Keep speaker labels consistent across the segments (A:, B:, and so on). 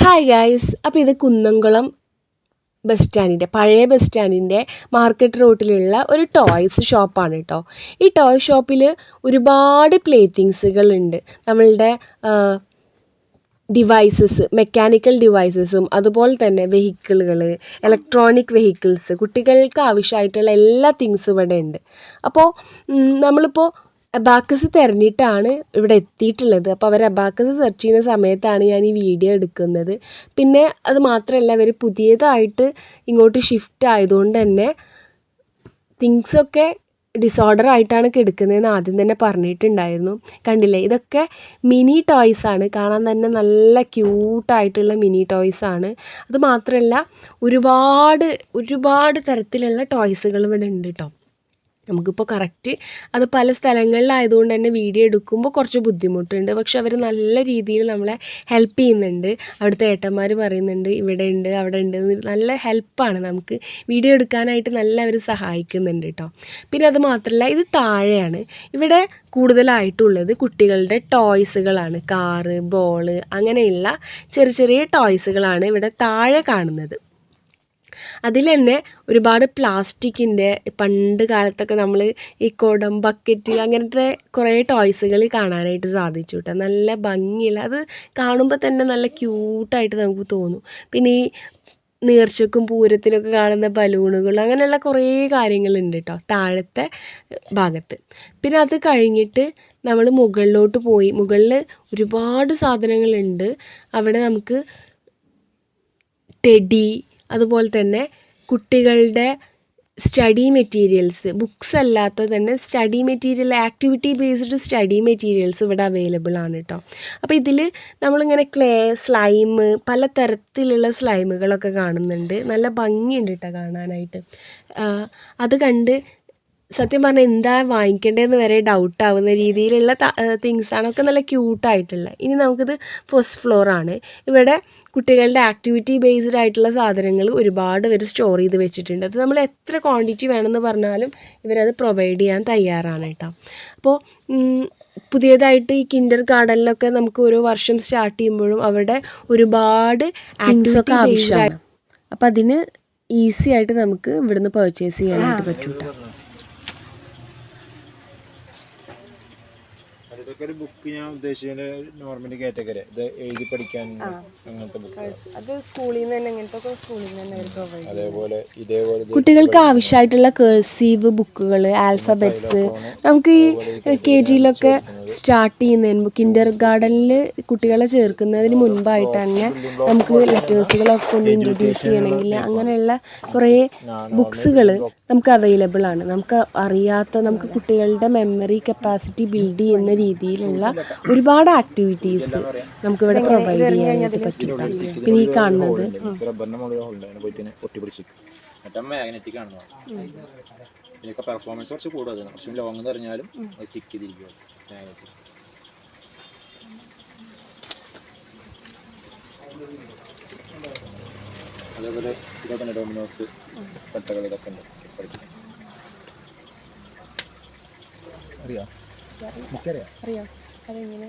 A: Hi guys അപ്പോൾ ഇത് Kunnamkulam bus സ്റ്റാൻഡിന്റെ പഴയ ബസ് സ്റ്റാൻഡിന്റെ മാർക്കറ്റ് റോട്ടിലുള്ള ഒരു ടോയ്സ് ഷോപ്പാണ് കേട്ടോ ഈ ടോയ് ഷോപ്പിൽ ഒരുപാട് പ്ലേ തിങ്സുകളുണ്ട് നമ്മളുടെ ഡിവൈസസ് മെക്കാനിക്കൽ ഡിവൈസസും അതുപോലെ തന്നെ വെഹിക്കിളുകൾ ഇലക്ട്രോണിക് വെഹിക്കിൾസ് കുട്ടികൾക്ക് ആവശ്യമായിട്ടുള്ള എല്ലാ തിങ്സും ഇവിടെ ഉണ്ട് അപ്പോൾ നമ്മളിപ്പോൾ അബാക്കസ് തിരഞ്ഞിട്ടാണ് ഇവിടെ എത്തിയിട്ടുള്ളത്. അപ്പോൾ അവർ അബാക്കസ് സെർച്ച് ചെയ്യുന്ന സമയത്താണ് ഞാൻ ഈ വീഡിയോ എടുക്കുന്നത്. പിന്നെ അത് മാത്രമല്ല അവർ പുതിയതായിട്ട് ഇങ്ങോട്ട് ഷിഫ്റ്റ് ആയതുകൊണ്ട് തന്നെ തിങ്സൊക്കെ ഡിസോർഡർ ആയിട്ടാണ് കിടക്കുന്നതെന്ന് ആദ്യം തന്നെ പറഞ്ഞിട്ടുണ്ടായിരുന്നു. കണ്ടില്ലേ? ഇതൊക്കെ മിനി ടോയ്സ് ആണ്. കാണാൻ തന്നെ നല്ല ക്യൂട്ടായിട്ടുള്ള മിനി ടോയ്സ് ആണ്. അത് മാത്രമല്ല ഒരുപാട് ഒരുപാട് തരത്തിലുള്ള ടോയ്സുകൾ ഇവിടെ ഉണ്ട് കേട്ടോ നമുക്കിപ്പോൾ കറക്റ്റ് അത് പല സ്ഥലങ്ങളിലായതുകൊണ്ട് തന്നെ വീഡിയോ എടുക്കുമ്പോൾ കുറച്ച് ബുദ്ധിമുട്ടുണ്ട്. പക്ഷെ അവർ നല്ല രീതിയിൽ നമ്മളെ ഹെൽപ്പ് ചെയ്യുന്നുണ്ട്. അവിടുത്തെ ഏട്ടന്മാർ പറയുന്നുണ്ട് ഇവിടെ ഉണ്ട് അവിടെ ഉണ്ട് നല്ല ഹെൽപ്പാണ് നമുക്ക്. വീഡിയോ എടുക്കാനായിട്ട് നല്ല അവർ സഹായിക്കുന്നുണ്ട് കേട്ടോ പിന്നെ അത് മാത്രമല്ല ഇത് താഴെയാണ്. ഇവിടെ കൂടുതലായിട്ടുള്ളത് കുട്ടികളുടെ ടോയ്സുകളാണ്. കാറ് ബോൾ അങ്ങനെയുള്ള ചെറിയ ചെറിയ ടോയ്സുകളാണ് ഇവിടെ താഴെ കാണുന്നത്. അതിൽ തന്നെ ഒരുപാട് പ്ലാസ്റ്റിക്കിന്റെ പണ്ട് കാലത്തൊക്കെ നമ്മൾ ഈ കുടം ബക്കറ്റ് അങ്ങനത്തെ കുറേ ടോയ്സുകൾ കാണാനായിട്ട് സാധിച്ചു കേട്ടോ നല്ല ഭംഗിയുള്ള അത് കാണുമ്പോൾ തന്നെ നല്ല ക്യൂട്ടായിട്ട് നമുക്ക് തോന്നും. പിന്നെ ഈ നേർച്ചക്കും പൂരത്തിനൊക്കെ കാണുന്ന ബലൂണുകൾ അങ്ങനെയുള്ള കുറേ കാര്യങ്ങളുണ്ട് കേട്ടോ താഴത്തെ ഭാഗത്ത്. പിന്നെ അത് കഴിഞ്ഞിട്ട് നമ്മൾ മുകളിലോട്ട് പോയി. മുകളിൽ ഒരുപാട് സാധനങ്ങളുണ്ട്. അവിടെ നമുക്ക് ടെഡി അതുപോലെ തന്നെ കുട്ടികളുടെ സ്റ്റഡി മെറ്റീരിയൽസ് ബുക്സ് അല്ലാത്ത തന്നെ study material activity based study materials ഇവിടെ അവൈലബിൾ ആണ് കേട്ടോ. അപ്പോൾ ഇതിൽ നമ്മളിങ്ങനെ ക്ലേ സ്ലൈമ് പല തരത്തിലുള്ള സ്ലൈമുകളൊക്കെ കാണുന്നുണ്ട്. നല്ല ഭംഗിയുണ്ട് കേട്ടോ കാണാനായിട്ട്. അത് കണ്ട് സത്യം പറഞ്ഞാൽ എന്താ വാങ്ങിക്കേണ്ടതെന്ന് വരെ ഡൗട്ട് ആവുന്ന രീതിയിലുള്ള തിങ്സാണ് ഒക്കെ നല്ല ക്യൂട്ടായിട്ടുള്ള ഇനി നമുക്കിത് ഫസ്റ്റ് ഫ്ലോറാണ് ഇവിടെ കുട്ടികളുടെ ആക്ടിവിറ്റി ബേസ്ഡ് ആയിട്ടുള്ള സാധനങ്ങൾ ഒരുപാട് പേര് സ്റ്റോർ ചെയ്ത് വെച്ചിട്ടുണ്ട്. അത് നമ്മൾ എത്ര ക്വാണ്ടിറ്റി വേണമെന്ന് പറഞ്ഞാലും ഇവരത് പ്രൊവൈഡ് ചെയ്യാൻ തയ്യാറാണ് കേട്ടോ. അപ്പോൾ പുതിയതായിട്ട് ഈ കിൻഡർ ഗാർഡനിലൊക്കെ നമുക്ക് ഓരോ വർഷം സ്റ്റാർട്ട് ചെയ്യുമ്പോഴും അവിടെ ഒരുപാട് ആക്ടിവിറ്റി ആവശ്യമാണ്. അപ്പോൾ അതിന് ഈസി ആയിട്ട് നമുക്ക് ഇവിടുന്ന് പർച്ചേസ് ചെയ്യാനായിട്ട് പറ്റും കേട്ടോ
B: ഇതൊക്കെ ഒരു ബുക്ക് ഞാൻ ഉദ്ദേശിച്ചത് നോർമൽ കാറ്റഗറി ഇത് എഴുതി പഠിക്കാൻ അങ്ങനത്തെ ബുക്ക്
A: അത് സ്കൂളിൽ നിന്ന് തന്നെ ഇങ്ങനത്തെ സ്കൂളിൽ നിന്ന് തന്നെ അവർ പ്രൊവൈഡ്
B: അതേപോലെ ഇതേപോലെ
A: കുട്ടികൾക്ക് ആവശ്യമായിട്ടുള്ള കേഴ്സീവ് ബുക്കുകൾ ആൽഫബറ്റ്സ് നമുക്ക് ഈ കെ ജിയിലൊക്കെ സ്റ്റാർട്ട് ചെയ്യുന്നതിന് കിൻഡർ ഗാർഡനിൽ കുട്ടികളെ ചേർക്കുന്നതിന് മുൻപായിട്ട് തന്നെ നമുക്ക് ലെറ്റേഴ്സുകളൊക്കെ ഒന്ന് ഇൻട്രൊഡ്യൂസ് ചെയ്യണമെങ്കിൽ അങ്ങനെയുള്ള കുറേ ബുക്സുകൾ നമുക്ക് അവൈലബിൾ ആണ്. നമുക്ക് അറിയാത്ത നമുക്ക് കുട്ടികളുടെ മെമ്മറി കപ്പാസിറ്റി ബിൽഡ് ചെയ്യുന്ന രീതിയിലുള്ള ഒരുപാട് ആക്ടിവിറ്റീസ് നമുക്ക് ഇവിടെ പ്രൊവൈഡ് ചെയ്യാനായിട്ട് പറ്റും പിന്നെ ഈ കാണുന്നത്
B: ഇതിനൊക്കെ പെർഫോമൻസ് കുറച്ച് കൂടുതൽ കുറച്ചും ലോങ് എന്ന് പറഞ്ഞാലും അത് സ്റ്റിക്ക് ചെയ്തിരിക്കും മാഗ്നറ്റിക് അതേപോലെ ഇതൊക്കെ ഡോമിനോസ് കട്ടകൾ ഇതൊക്കെ ഉണ്ട്. അറിയാം.
A: അറിയാം. അതെങ്ങനെ?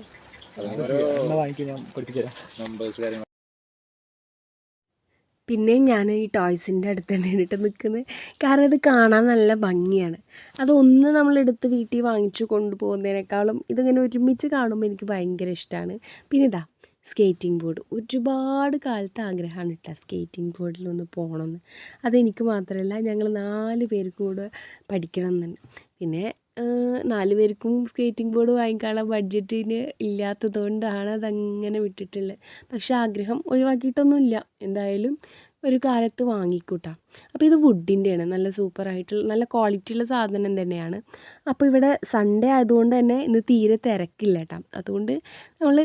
A: പിന്നെ ഞാൻ ഈ ടോയ്സിന്റെ അടുത്ത് തന്നെ ഇട്ട് നിൽക്കുന്നത് കാരണം ഇത് കാണാൻ നല്ല ഭംഗിയാണ്. അതൊന്ന് നമ്മളെടുത്ത് വീട്ടിൽ വാങ്ങിച്ചു കൊണ്ടുപോകുന്നതിനേക്കാളും ഇതിങ്ങനെ ഒരുമിച്ച് കാണുമ്പോൾ എനിക്ക് ഭയങ്കര ഇഷ്ടമാണ് പിന്നെ ഇതാ സ്കേറ്റിംഗ് ബോർഡ് ഒരുപാട് കാലത്തെ ആഗ്രഹമാണ് കേട്ടോ സ്കേറ്റിംഗ് ബോർഡിലൊന്ന് പോകണമെന്ന് അതെനിക്ക് മാത്രമല്ല ഞങ്ങൾ നാല് പേർക്കും കൂടെ പഠിക്കണം എന്നുണ്ട് പിന്നെ നാല് പേർക്കും സ്കേറ്റിംഗ് ബോർഡ് വാങ്ങിക്കാനുള്ള ബഡ്ജറ്റിന് ഇല്ലാത്തത് കൊണ്ടാണ് അതങ്ങനെ വിട്ടിട്ടുള്ളത് പക്ഷേ ആഗ്രഹം ഒഴിവാക്കിയിട്ടൊന്നുമില്ല. എന്തായാലും ഒരു കാലത്ത് വാങ്ങിക്കൂട്ടാ. അപ്പോൾ ഇത് വുഡിന്റെയാണ് നല്ല സൂപ്പറായിട്ടുള്ള നല്ല ക്വാളിറ്റിയുള്ള സാധനം തന്നെയാണ്. അപ്പോൾ ഇവിടെ സൺഡേ ആയതുകൊണ്ട് തന്നെ ഇന്ന് തീരെ തിരക്കില്ല കേട്ടോ അതുകൊണ്ട് നമ്മൾ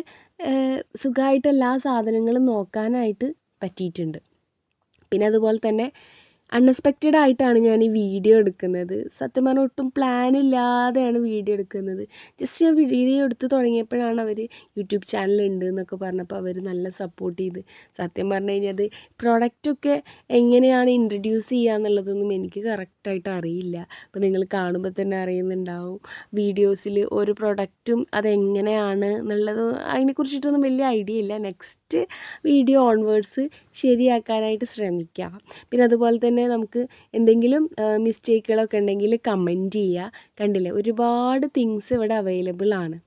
A: സുഖമായിട്ട് എല്ലാ സാധനങ്ങളും നോക്കാനായിട്ട് പറ്റിയിട്ടുണ്ട്. പിന്നെ അതുപോലെ തന്നെ അൺഎക്സ്പെക്റ്റഡ് ആയിട്ടാണ് ഞാൻ ഈ വീഡിയോ എടുക്കുന്നത്. സത്യം പറഞ്ഞാൽ ഒട്ടും പ്ലാൻ ഇല്ലാതെയാണ് വീഡിയോ എടുക്കുന്നത്. ജസ്റ്റ് ഞാൻ വീഡിയോ എടുത്ത് തുടങ്ങിയപ്പോഴാണ് അവർ യൂട്യൂബ് ചാനൽ ഉണ്ട് എന്നൊക്കെ പറഞ്ഞപ്പോൾ അവർ നല്ല സപ്പോർട്ട് ചെയ്ത്. സത്യം പറഞ്ഞു കഴിഞ്ഞാൽ അത് പ്രൊഡക്റ്റൊക്കെ എങ്ങനെയാണ് ഇൻട്രൊഡ്യൂസ് ചെയ്യുക എന്നുള്ളതൊന്നും എനിക്ക് കറക്റ്റായിട്ട് അറിയില്ല. അപ്പോൾ നിങ്ങൾ കാണുമ്പോൾ തന്നെ അറിയുന്നുണ്ടാവും. വീഡിയോസിൽ ഒരു പ്രൊഡക്റ്റും അതെങ്ങനെയാണ് എന്നുള്ളത് അതിനെക്കുറിച്ചിട്ടൊന്നും വലിയ ഐഡിയ ഇല്ല. നെക്സ്റ്റ് വീഡിയോ ഓൺവേർഡ്സ് ശരിയാക്കാനായിട്ട് ശ്രമിക്കാം. പിന്നെ അതുപോലെ തന്നെ നമുക്ക് എന്തെങ്കിലും മിസ്റ്റേക്കുകളൊക്കെ ഉണ്ടെങ്കിൽ കമന്റ് ചെയ്യുക. കണ്ടില്ലേ? ഒരുപാട് തിങ്സ് ഇവിടെ അവൈലബിൾ ആണ്.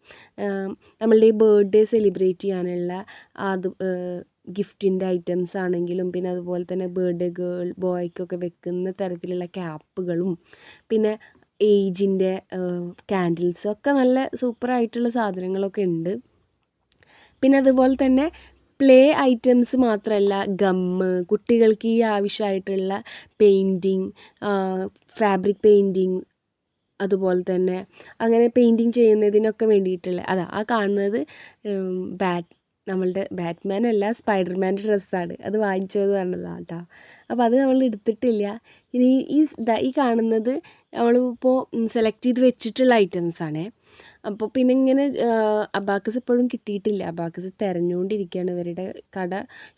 A: നമ്മളുടെ ഈ ബർത്ത്ഡേ സെലിബ്രേറ്റ് ചെയ്യാനുള്ള അത് ഗിഫ്റ്റിന്റെ ഐറ്റംസ് ആണെങ്കിലും പിന്നെ അതുപോലെ തന്നെ ബർത്ത്ഡേ ഗേൾ ബോയ്ക്കൊക്കെ വെക്കുന്ന തരത്തിലുള്ള ക്യാപ്പുകളും പിന്നെ ഏജിന്റെ ക്യാൻഡിൽസും ഒക്കെ നല്ല സൂപ്പറായിട്ടുള്ള സാധനങ്ങളൊക്കെ ഉണ്ട്. പിന്നെ അതുപോലെ തന്നെ പ്ലേ ഐറ്റംസ് മാത്രമല്ല ഗമ്മ് കുട്ടികൾക്ക് ഈ ആവശ്യമായിട്ടുള്ള പെയിന്റിങ് ഫാബ്രിക് പെയിന്റിങ് അതുപോലെ തന്നെ അങ്ങനെ പെയിന്റിങ് ചെയ്യുന്നതിനൊക്കെ വേണ്ടിയിട്ടുള്ള അതാ ആ കാണുന്നത് ബാറ്റ് നമ്മളുടെ ബാറ്റ്മാൻ അല്ല സ്പൈഡർമാന്റെ ഡ്രസ്സാണ് അത് വാങ്ങിച്ചത് പറഞ്ഞതാണ് കേട്ടോ അപ്പോൾ അത് നമ്മൾ എടുത്തിട്ടില്ല. ഇനി ഈ ഈ കാണുന്നത് നമ്മളിപ്പോൾ സെലക്ട് ചെയ്ത് വെച്ചിട്ടുള്ള ഐറ്റംസ് ആണേ. അപ്പോൾ പിന്നെ ഇങ്ങനെ അബാക്കസ് എപ്പോഴും കിട്ടിയിട്ടില്ല. അബാക്കസ് തിരഞ്ഞുകൊണ്ടിരിക്കുകയാണ് ഇവരുടെ കട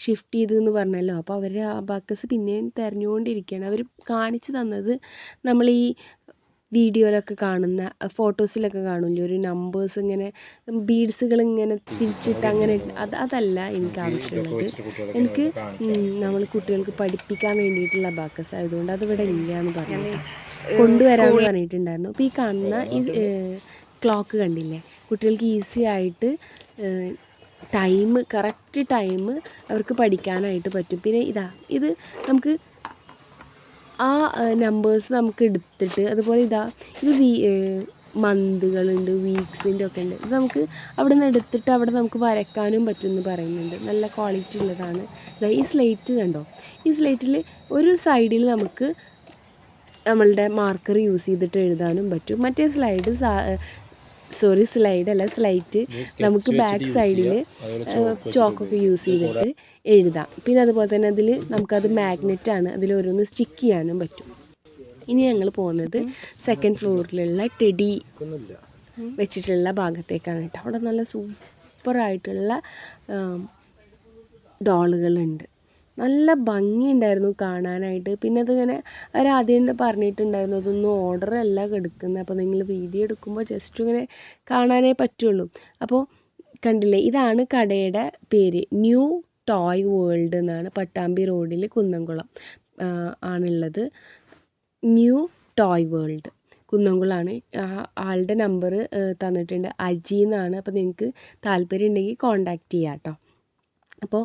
A: ഷിഫ്റ്റ് ചെയ്തു എന്ന് പറഞ്ഞല്ലോ. അപ്പോൾ അവർ അബാക്കസ് പിന്നെയും തിരഞ്ഞുകൊണ്ടിരിക്കുകയാണ് അവർ കാണിച്ചു തന്നത് നമ്മൾ ഈ വീഡിയോയിലൊക്കെ കാണുന്ന ഫോട്ടോസിലൊക്കെ കാണില്ലേ ഒരു നമ്പേഴ്സ് ഇങ്ങനെ ബീഡ്സുകൾ ഇങ്ങനെ തിരിച്ചിട്ട് അങ്ങനെ അത് അതല്ല എനിക്ക് ആവശ്യമുള്ളത്. എനിക്ക് നമ്മൾ കുട്ടികൾക്ക് പഠിപ്പിക്കാൻ വേണ്ടിയിട്ടുള്ള ബാക്കസ് ആയതുകൊണ്ട് അത് ഇവിടെ ഇല്ല എന്ന് പറഞ്ഞു കൊണ്ടുവരാമെന്ന് പറഞ്ഞിട്ടുണ്ടായിരുന്നു. അപ്പോൾ ഈ കാണുന്ന ഈ ക്ലോക്ക് കണ്ടില്ലേ? കുട്ടികൾക്ക് ഈസി ആയിട്ട് ടൈം കറക്റ്റ് ടൈം അവർക്ക് പഠിക്കാനായിട്ട് പറ്റും. പിന്നെ ഇതാ ഇത് നമുക്ക് ആ നമ്പേഴ്സ് നമുക്ക് എടുത്തിട്ട് അതുപോലെ ഇതാ ഇത് വീ മന്തുകളുണ്ട് വീക്സിന്റെ ഒക്കെ ഉണ്ട്. ഇത് നമുക്ക് അവിടെ നിന്ന് എടുത്തിട്ട് അവിടെ നമുക്ക് വരയ്ക്കാനും പറ്റുമെന്ന് പറയുന്നുണ്ട്. നല്ല ക്വാളിറ്റി ഉള്ളതാണ്. ഇതാ ഈ സ്ലേറ്റ് കണ്ടോ? ഈ സ്ലേറ്റിൽ ഒരു സൈഡിൽ നമുക്ക് നമ്മളുടെ മാർക്കർ യൂസ് ചെയ്തിട്ട് എഴുതാനും പറ്റും. മറ്റേ സ്ലൈഡ് സോറി സ്ലൈഡ് അല്ല സ്ലൈറ്റ് നമുക്ക് ബാക്ക് സൈഡിൽ ചോക്കൊക്കെ യൂസ് ചെയ്തിട്ട് എഴുതാം. പിന്നെ അതുപോലെ തന്നെ അതിൽ നമുക്കത് മാഗ്നറ്റാണ് അതിൽ ഓരോന്ന് സ്റ്റിക്ക് ചെയ്യാനും പറ്റും. ഇനി ഞങ്ങൾ പോകുന്നത് സെക്കൻഡ് ഫ്ലോറിലുള്ള ടെഡി വെച്ചിട്ടുള്ള ഭാഗത്തേക്കാണ് കേട്ടോ. അവിടെ നല്ല സൂപ്പറായിട്ടുള്ള ഡോളുകളുണ്ട് നല്ല ഭംഗിയുണ്ടായിരുന്നു കാണാനായിട്ട്. പിന്നെ അതിങ്ങനെ അവരാദ്യം തന്നെ പറഞ്ഞിട്ടുണ്ടായിരുന്നു അതൊന്നും ഓർഡർ അല്ല കിടക്കുന്നത് അപ്പോൾ നിങ്ങൾ വീഡിയോ എടുക്കുമ്പോൾ ജസ്റ്റ് ഇങ്ങനെ കാണാനേ പറ്റുള്ളൂ. അപ്പോൾ കണ്ടില്ലേ ഇതാണ് കടയുടെ പേര്. ന്യൂ ടോയ് വേൾഡ് എന്നാണ്. പട്ടാമ്പി റോഡിൽ കുന്നംകുളം ആണുള്ളത്. ന്യൂ ടോയ് വേൾഡ് കുന്നംകുളമാണ് ആളുടെ നമ്പർ തന്നിട്ടുണ്ട്. അജി എന്നാണ്. അപ്പോൾ നിങ്ങൾക്ക് താല്പര്യം ഉണ്ടെങ്കിൽ കോണ്ടാക്റ്റ് ചെയ്യാം കേട്ടോ. അപ്പോൾ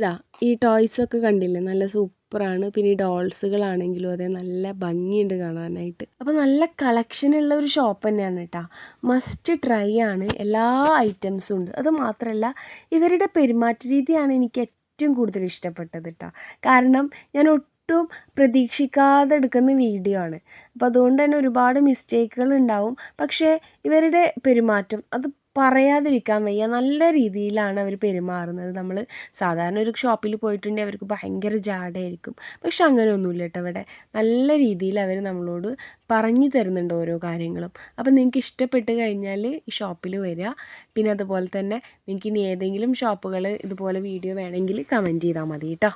A: ഇതാ ഈ ടോയ്സൊക്കെ കണ്ടില്ലേ? നല്ല സൂപ്പറാണ്. പിന്നെ ഈ ഡോൾസുകളാണെങ്കിലും അതെ നല്ല ഭംഗിയുണ്ട് കാണാനായിട്ട്. അപ്പോൾ നല്ല കളക്ഷൻ ഉള്ള ഒരു ഷോപ്പ് തന്നെയാണ് കേട്ടോ മസ്റ്റ് ട്രൈ ആണ്. എല്ലാ ഐറ്റംസും ഉണ്ട്. അത് മാത്രമല്ല ഇവരുടെ പെരുമാറ്റ രീതിയാണ് എനിക്ക് ഏറ്റവും കൂടുതൽ ഇഷ്ടപ്പെട്ടത് കേട്ടോ കാരണം ഞാൻ ഒട്ടും പ്രതീക്ഷിക്കാതെ എടുക്കുന്ന വീഡിയോ ആണ്. അപ്പോൾ അതുകൊണ്ട് തന്നെ ഒരുപാട് മിസ്റ്റേക്കുകൾ ഉണ്ടാവും. പക്ഷേ ഇവരുടെ പെരുമാറ്റം അത് പറയാതിരിക്കാൻ വയ്യ. നല്ല രീതിയിലാണ് അവർ പെരുമാറുന്നത്. നമ്മൾ സാധാരണ ഒരു ഷോപ്പിൽ പോയിട്ടുണ്ടെങ്കിൽ അവർക്ക് ഭയങ്കര ജാടയായിരിക്കും. പക്ഷെ അങ്ങനെയൊന്നുമില്ല കേട്ടോ ഇവിടെ. നല്ല രീതിയിൽ അവർ നമ്മളോട് പറഞ്ഞു തരുന്നുണ്ട് ഓരോ കാര്യങ്ങളും. അപ്പം നിങ്ങൾക്ക് ഇഷ്ടപ്പെട്ട് കഴിഞ്ഞാൽ ഈ ഷോപ്പിൽ വരിക. പിന്നെ അതുപോലെ തന്നെ നിങ്ങൾക്ക് ഇനി ഏതെങ്കിലും ഷോപ്പുകൾ ഇതുപോലെ വീഡിയോ വേണമെങ്കിൽ കമന്റ് ചെയ്താൽ മതി കേട്ടോ.